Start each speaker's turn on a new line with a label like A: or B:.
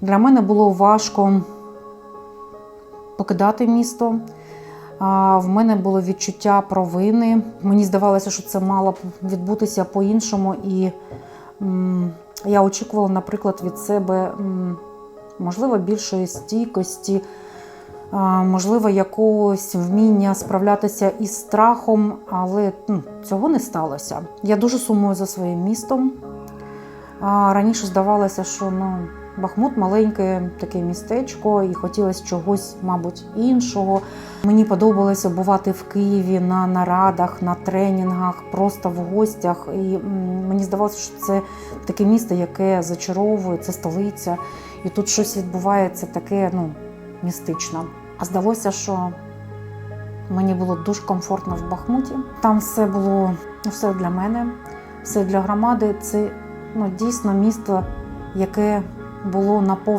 A: Для мене було важко покидати місто. В мене було відчуття провини. Мені здавалося, що це мало б відбутися по-іншому. І я очікувала, наприклад, від себе можливо більшої стійкості, можливо, якогось вміння справлятися із страхом, але ну, цього не сталося. Я дуже сумую за своїм містом. Раніше здавалося, що ну, Бахмут маленьке таке містечко, і хотілося чогось, мабуть, іншого. Мені подобалося бувати в Києві на нарадах, на тренінгах, просто в гостях. І мені здавалося, що це таке місто, яке зачаровує, це столиця, і тут щось відбувається таке ну, містичне. А здалося, що мені було дуже комфортно в Бахмуті. Там все було ну, все для мене, все для громади. Це ну, дійсно місто, яке було наповнене